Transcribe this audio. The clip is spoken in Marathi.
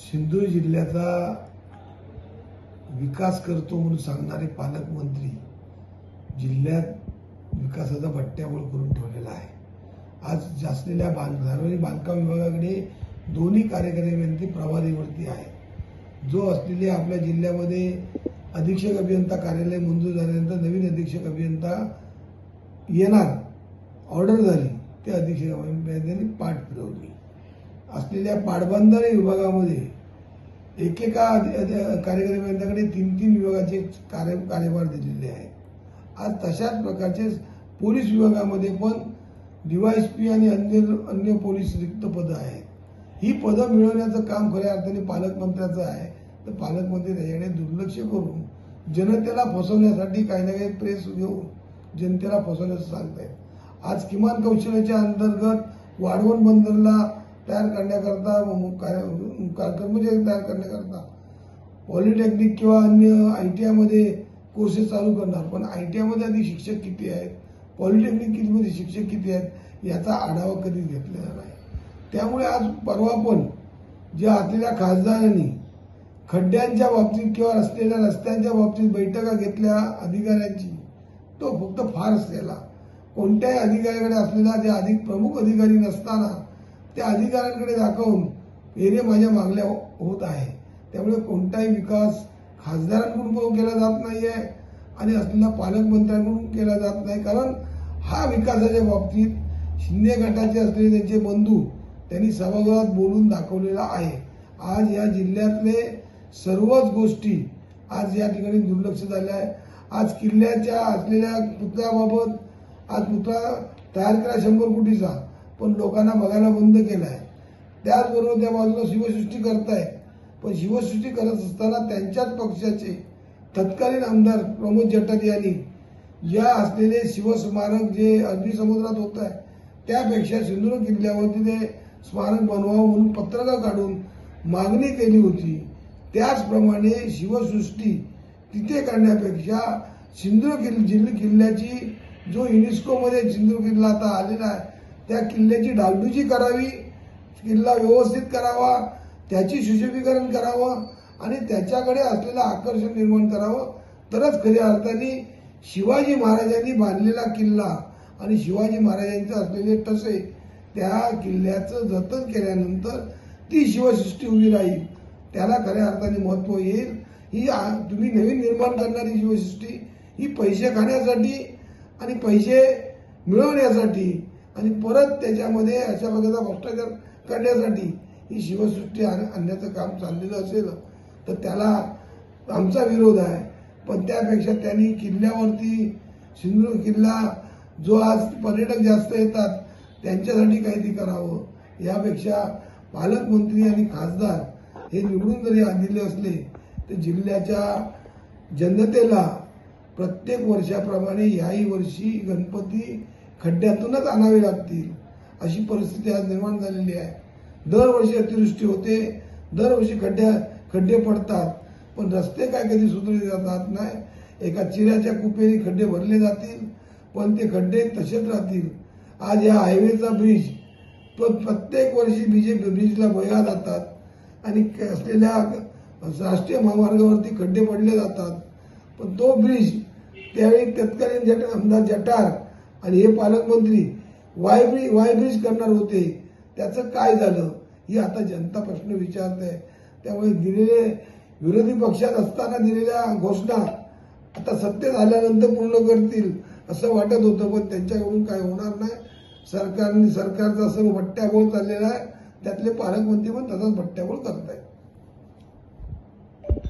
सिंधुदुर्ग जिल्ह्याचा विकास करतो म्हणून सांगणारे पालकमंत्री जिल्ह्यात विकासाचा भट्ट्याबोळ करून ठेवलेला आहे. आज असलेल्या बांध सार्वजनिक बांधकाम विभागाकडे दोन्ही कार्यकारी प्रभारीवरती आहे. जो असलेले आपल्या जिल्ह्यामध्ये अधीक्षक अभियंता कार्यालय मंजूर झाल्यानंतर नवीन अधीक्षक अभियंता येणार ऑर्डर झाली ते अधीक्षक अभियंत्यांनी पाठ फिरवली. असलेल्या पाटबंधारे विभागामध्ये एकेका कार्यकारी यांच्याकडे तीन तीन विभागाचे कार्य कार्यभार दिलेले आहेत. आज तशाच प्रकारचे पोलीस विभागामध्ये पण डीवायएसपी आणि अन्य अन्य पोलीस रिक्त पदं आहेत. ही पदं मिळवण्याचं काम खऱ्या अर्थाने पालकमंत्र्याचं आहे. तर पालकमंत्री त्याच्याकडे दुर्लक्ष करून जनतेला फसवण्यासाठी काही ना काही प्रेस घेऊन जनतेला फसवण्याचं सांगतायत. आज किमान कौशल्याच्या अंतर्गत वाढवण बंदरला तयार करण्याकरता कर्मचारी म्हणजे तयार करण्याकरता. पॉलिटेक्निक किंवा अन्य आय टी आयमध्ये कोर्सेस चालू करणार पण आय टी आयमध्ये आधी शिक्षक किती आहेत? पॉलिटेक्निक कितीमध्ये शिक्षक किती आहेत? याचा आढावा कधी घेतलेला नाही. त्यामुळे आज परवा पण जे असलेल्या खासदारांनी खड्ड्यांच्या बाबतीत किंवा असलेल्या रस्त्यांच्या बाबतीत बैठका घेतल्या अधिकाऱ्यांची तो फक्त फारच केला कोणत्याही अधिकाऱ्याकडे असलेला जे अधिक प्रमुख अधिकारी नसताना त्या अधिकाऱ्यांकडे दाखवून एरिया माझ्या मागल्या होत आहे. त्यामुळे कोणताही विकास खासदारांकडून पण केला जात नाही आहे आणि असलेल्या पालकमंत्र्यांकडून केला जात नाही. कारण हा विकासाच्या बाबतीत शिंदे गटाचे असलेले त्यांचे बंधू त्यांनी सभागृहात बोलून दाखवलेला आहे. आज या जिल्ह्यातले सर्वच गोष्टी आज या ठिकाणी दुर्लक्ष झाल्या आहे. आज किल्ल्याच्या असलेल्या पुतळ्याबाबत आज पुतळा तयार केला शंभर कोटीचा. पण लोकांना बघायला बंद केला आहे त्याचबरोबर त्या बाजूला शिवसृष्टी करताय. पण शिवसृष्टी करत असताना त्यांच्याच पक्षाचे तत्कालीन आमदार प्रमोद जटक यांनी या असलेले शिवस्मारक जे अरबी समुद्रात होत आहे त्यापेक्षा सिंधुदुर्ग किल्ल्यावरती ते स्मारक बनवावं म्हणून पत्रकं काढून मागणी केली होती. त्याचप्रमाणे शिवसृष्टी तिथे करण्यापेक्षा सिंधुदुर्ग किल्ल किल्ल्याची जो युनेस्कोमध्ये सिंधुदुर्ग किल्ला आता आलेला आहे त्या किल्ल्याची डागडुजी करावी किल्ला व्यवस्थित करावा त्याची सुशोभीकरण करावं आणि त्याच्याकडे असलेलं आकर्षण निर्माण करावं. तरच खऱ्या अर्थाने शिवाजी महाराजांनी बांधलेला किल्ला आणि शिवाजी महाराजांचे असलेले टसे त्या किल्ल्याचं जतन केल्यानंतर ती शिवसृष्टी उभी राहील. त्याला खऱ्या अर्थाने महत्त्व येईल. ही आ- तुम्ही नवीन निर्माण करणारी शिवसृष्टी ही पैसे खाण्यासाठी आणि पैसे मिळवण्यासाठी आणि परत त्याच्यामध्ये अशा प्रकारचा भ्रष्टाचार करण्यासाठी ही शिवसृष्टी आण- आणण्याचं काम चाललेलं असेल तर त्याला आमचा विरोध आहे. पण त्यापेक्षा त्यांनी किल्ल्यावरती सिंधुदुर्ग किल्ला जो आज पर्यटक जास्त येतात त्यांच्यासाठी काहीतरी करावं. यापेक्षा पालकमंत्री आणि खासदार हे निवडून जरी दिले असले तर जिल्ह्याच्या जनतेला प्रत्येक वर्षाप्रमाणे याही वर्षी गणपती खड्ड्यातूनच आणावे लागतील. अशी परिस्थिती आज निर्माण झालेली आहे. दरवर्षी अतिवृष्टी होते. दरवर्षी खड्ड्या खड्डे पडतात. पण रस्ते काय कधी सुधारले जातात नाही. एका चिऱ्याच्या कुपेने खड्डे भरले जातील. पण ते खड्डे तसेच राहतील. आज या हायवेचा ब्रिज तो प्रत्येक वर्षी बीजेपी ब्रिजला बया जातात. आणि असलेल्या राष्ट्रीय महामार्गावरती खड्डे पडले जातात. पण तो ब्रिज त्यावेळी तत्कालीन जट आमदार जटार आणि हे पालकमंत्री वाय वायब्रिज करणार होते त्याचं काय झालं ही आता जनता प्रश्न विचारत आहे. त्यामुळे दिलेले विरोधी पक्षात असताना दिलेल्या घोषणा आता सत्य झाल्यानंतर पूर्ण करतील असं वाटत होतं पण त्यांच्याकडून काय होणार नाही. सरकारने सरकारचा असं भट्ट्याबोळ चाललेला आहे. त्यातले पालकमंत्री पण तसाच भट्ट्याबोळ करतायत.